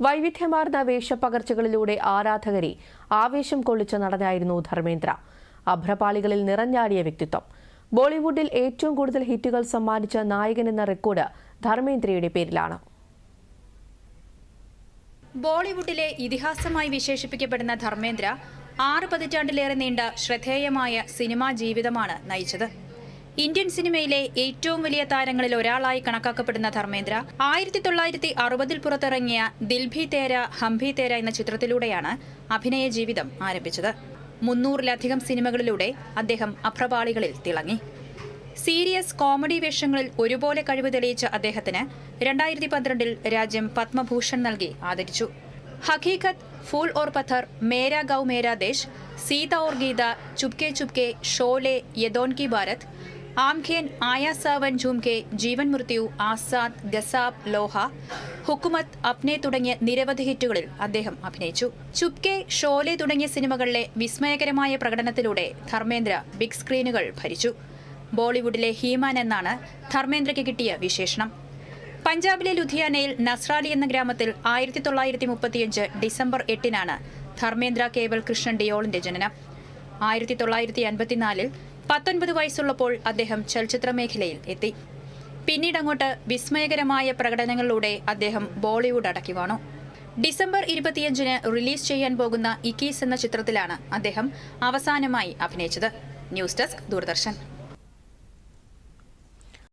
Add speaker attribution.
Speaker 1: വൈവിധ്യമാർന്ന വേഷപ്പകർച്ചകളിലൂടെ ആരാധകരെ ആവേശം കൊള്ളിച്ച നടനായിരുന്നു ധർമ്മേന്ദ്ര. അഭ്രപാളികളിൽ നിറഞ്ഞാടിയ വ്യക്തിത്വം. ബോളിവുഡിൽ ഏറ്റവും കൂടുതൽ ഹിറ്റുകൾ സമ്മാനിച്ച നായകൻ എന്ന റെക്കോർഡ് ധർമ്മേന്ദ്രയുടെ പേരിലാണ്.
Speaker 2: ബോളിവുഡിലെ ഇതിഹാസമായി വിശേഷിപ്പിക്കപ്പെടുന്ന ധർമ്മേന്ദ്ര ആറ് പതിറ്റാണ്ടിലേറെ നീണ്ട ശ്രദ്ധേയമായ സിനിമാ ജീവിതമാണ് നയിച്ചത്. ഇന്ത്യൻ സിനിമയിലെ ഏറ്റവും വലിയ താരങ്ങളിൽ ഒരാളായി കണക്കാക്കപ്പെടുന്ന ധർമ്മേന്ദ്ര ആയിരത്തി തൊള്ളായിരത്തി അറുപതിൽ പുറത്തിറങ്ങിയ ദിൽഭി തേര ഹംഭി തേര എന്ന ചിത്രത്തിലൂടെയാണ് അഭിനയ ജീവിതം ആരംഭിച്ചത്. മുന്നൂറിലധികം സിനിമകളിലൂടെ അദ്ദേഹം അപ്രപാളികളിൽ തിളങ്ങി. സീരിയസ് കോമഡി വേഷങ്ങളിൽ ഒരുപോലെ കഴിവ് തെളിയിച്ച അദ്ദേഹത്തിന് രണ്ടായിരത്തി പന്ത്രണ്ടിൽ രാജ്യം പത്മഭൂഷൺ നൽകി ആദരിച്ചു. ഹഖീഖത്ത് ഫൂൾ ഓർ പഥർ മേരാ ഗൗ മേരാ ദേശ് സീത ഓർ ഗീത ചുപ്കെ ചുപ്കെ ഷോലെ യദോൻ കി ഭാരത് ആംഖേൻ ആയാസാവൻ സാവൻ ഝൂംകെ ജീവൻ മൃത്യു ആസാദ് ഗസാബ് ലോഹ ഹുക്കുമത്ത് അപ്നെ തുടങ്ങിയ നിരവധി ഹിറ്റുകളിൽ അദ്ദേഹം അഭിനയിച്ചു. ചുപ്കെ ഷോലെ തുടങ്ങിയ സിനിമകളിലെ വിസ്മയകരമായ പ്രകടനത്തിലൂടെ ധർമ്മേന്ദ്ര ബിഗ് സ്ക്രീനുകൾ ഭരിച്ചു. ബോളിവുഡിലെ ഹീമാൻ എന്നാണ് ധർമ്മേന്ദ്രയ്ക്ക് കിട്ടിയ വിശേഷണം. പഞ്ചാബിലെ ലുധിയാനയിൽ നസ്രാലി എന്ന ഗ്രാമത്തിൽ ആയിരത്തി തൊള്ളായിരത്തി മുപ്പത്തിയഞ്ച് ഡിസംബർ എട്ടിനാണ് ധർമ്മേന്ദ്ര കേവൽ കൃഷ്ണൻ ഡിയോളിന്റെ ജനനം. ആയിരത്തി തൊള്ളായിരത്തി അൻപത്തിനാലിൽ പത്തൊൻപത് വയസ്സുള്ളപ്പോൾ അദ്ദേഹം ചലച്ചിത്ര മേഖലയിൽ എത്തി. പിന്നീട് അങ്ങോട്ട് വിസ്മയകരമായ പ്രകടനങ്ങളിലൂടെ അദ്ദേഹം ബോളിവുഡ് അടക്കി വാണു. ഡിസംബർ ഇരുപത്തിയഞ്ചിന് റിലീസ് ചെയ്യാൻ പോകുന്ന ഇക്കീസ് എന്ന ചിത്രത്തിലാണ് അദ്ദേഹം അവസാനമായി അഭിനയിച്ചത്. News desk Doordarshan.